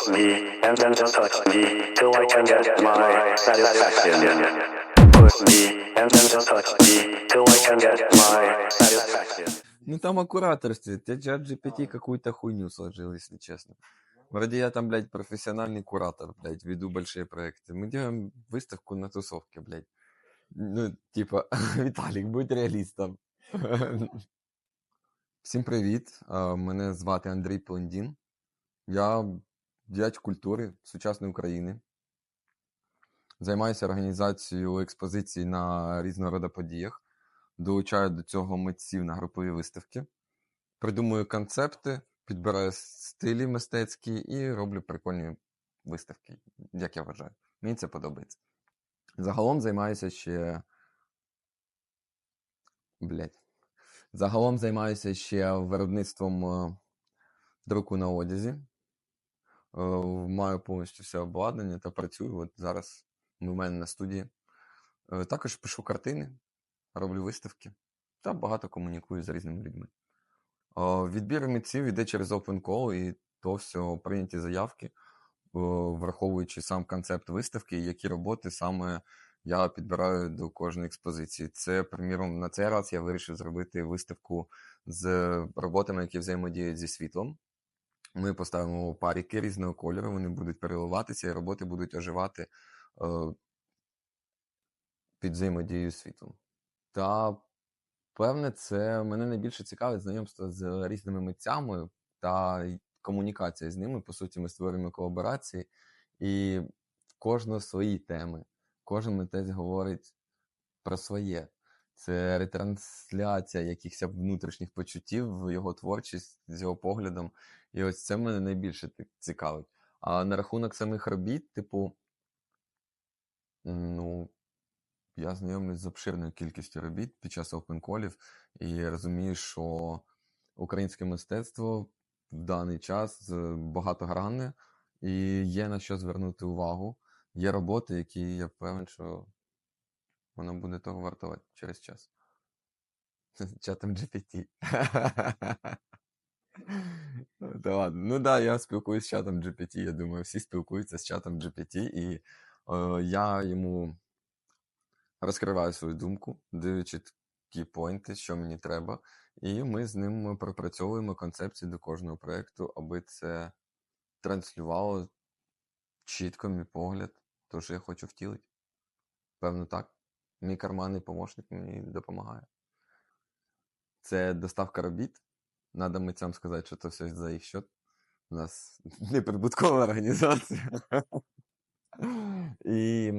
Push me and then just touch me till I can get my satisfaction. Push me and then just touch me till I can get my satisfaction. Ну там о кураторстве. Те чат GPT какую-то хуйню сложил, если честно. Вроде я там, блядь, профессиональный куратор, блядь, веду большие проекты. Мы делаем выставку на тусовке, блядь. Ну, типа, Віталік, будь реалістом. Всім привіт. А, Мене звати Андрій Плендін. Я діяч культури сучасної України. Займаюся організацією експозицій на різного роду подіях. Долучаю до цього митців на групові виставки. Придумую концепти, підбираю стилі мистецькі і роблю прикольні виставки, як я вважаю. Мені це подобається. Загалом займаюся ще. Блять. Загалом займаюся ще виробництвом е, друку на одязі. Е, Маю повністю все обладнання та працюю. От зараз у мене на студії. Е, Також пишу картини, роблю виставки та багато комунікую з різними людьми. Е, Відбір митців йде через Open Call, і то все прийняті заявки, е, враховуючи сам концепт виставки, які роботи саме я підбираю до кожної експозиції. Це, приміром, на цей раз я вирішив зробити виставку з роботами, які взаємодіють зі світлом. Ми поставимо паріки різного кольору, вони будуть переливатися, і роботи будуть оживати е, під взаємодією з світлом. Та, певне, це мене найбільше цікавить знайомство з різними митцями та комунікація з ними. По суті, ми створюємо колаборації, і в кожного свої теми. Кожен митець говорить про своє. Це ретрансляція якихось внутрішніх почуттів його творчість з його поглядом. І ось це мене найбільше цікавить. А на рахунок самих робіт, типу, ну, я знайомлюсь з обширною кількістю робіт під час опенколів і розумію, що українське мистецтво в даний час е, багатогранне і є на що звернути увагу. Є роботи, які я певен, що воно буде того вартувати через час. Чатом GPT. Та ладно. Ну да, я спілкуюся з чатом GPT. Я думаю, всі спілкуються з чатом GPT, і е, я йому розкриваю свою думку, даючи такі поінти, що мені треба. І ми з ним пропрацьовуємо концепції до кожного проєкту, аби це транслювало чітко мій погляд, то, що я хочу втілити. Певно, так. Мій карманний помощник мені допомагає. Це доставка робіт. Надо митцям сказати, що це все за їх счет. У нас неприбуткова організація. І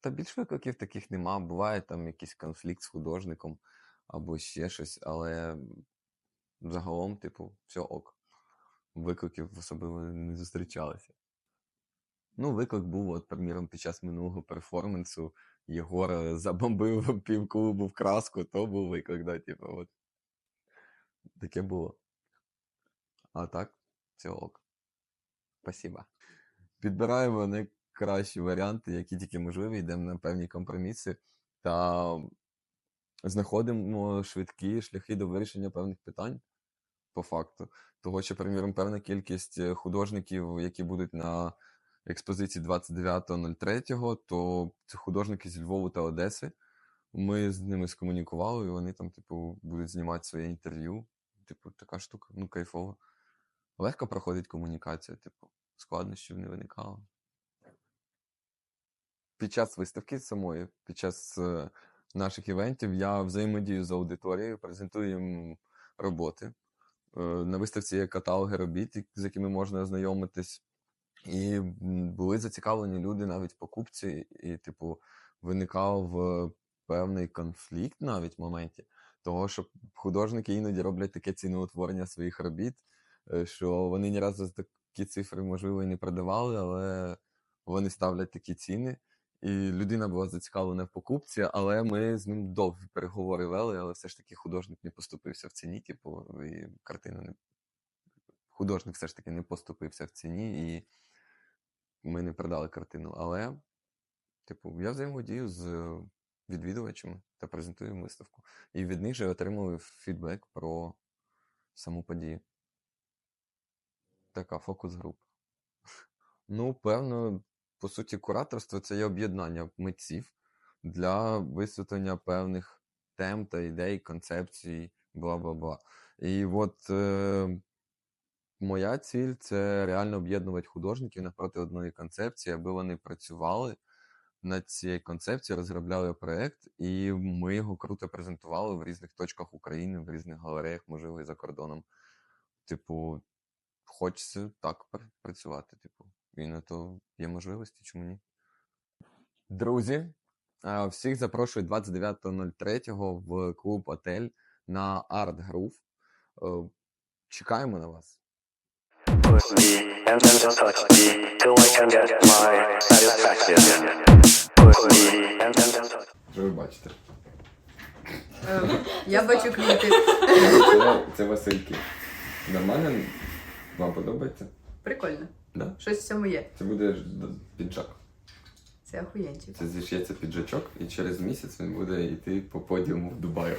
та більш викликів таких нема. Буває там якийсь конфлікт з художником або ще щось, але загалом, типу, все ок. Викликів особливо не зустрічалося. Ну, виклик був, от, приміром, під час минулого перформансу Єгор забомбив півклубу в краску, то був виклик, да, типу, от. Таке було. А так, все ок. Спасибо. Підбираємо найкращі варіанти, які тільки можливі, йдемо на певні компроміси та знаходимо швидкі шляхи до вирішення певних питань по факту. Того, що, приміром, певна кількість е, художників, які будуть на експозиції 29.03, то це художники зі Львову та Одеси. Ми з ними скомунікували, і вони там, типу, будуть знімати своє інтерв'ю. Типу, така штука, ну, кайфово. Легко проходить комунікація, типу, складнощів не виникало. Під час виставки самої, під час е, наших івентів, я взаємодію з аудиторією, презентую їм роботи. Е, На виставці є каталоги робіт, з якими можна ознайомитись. І були зацікавлені люди навіть покупці, і, типу, виникав е, певний конфлікт навіть в моменті того, що художники іноді роблять таке ціноутворення своїх робіт, е, що вони ні разу такі цифри, можливо, і не продавали, але вони ставлять такі ціни. І людина була зацікавлена в покупці, але ми з ним довгі переговори вели, але все ж таки художник не поступився в ціні, типу, і картина не. Художник все ж таки не поступився в ціні, і ми не продали картину. Але, типу, я взаємодію з відвідувачами та презентую виставку. І від них же отримую фідбек про саму подію. така фокус-груп. Ну, певно, по суті, кураторство це є об'єднання митців для висвітлення певних тем та ідей, концепцій, бла-бла-бла. І от е, моя ціль це реально об'єднувати художників навпроти одної концепції, аби вони працювали над цією концепцією, розробляли проєкт, і ми його круто презентували в різних точках України, в різних галереях, можливо, і за кордоном. Типу, хочеться так працювати. Типу, і на то є можливості, чому ні? Друзі, всіх запрошую 29.03 в клуб Отель на Art Groove. Е, Чекаємо на вас. Push me and then just touch me till I can get my satisfaction. Push me and then just touch Що ви бачите? Ем, Я бачу квіти. Це, це Васильки. Нормально? Вам подобається? Прикольно. Да? Щось в цьому є. Це буде ж піджак. Це охуєнчик. Це зіш'ється піджачок, і через місяць він буде йти по подіуму в Дубаю.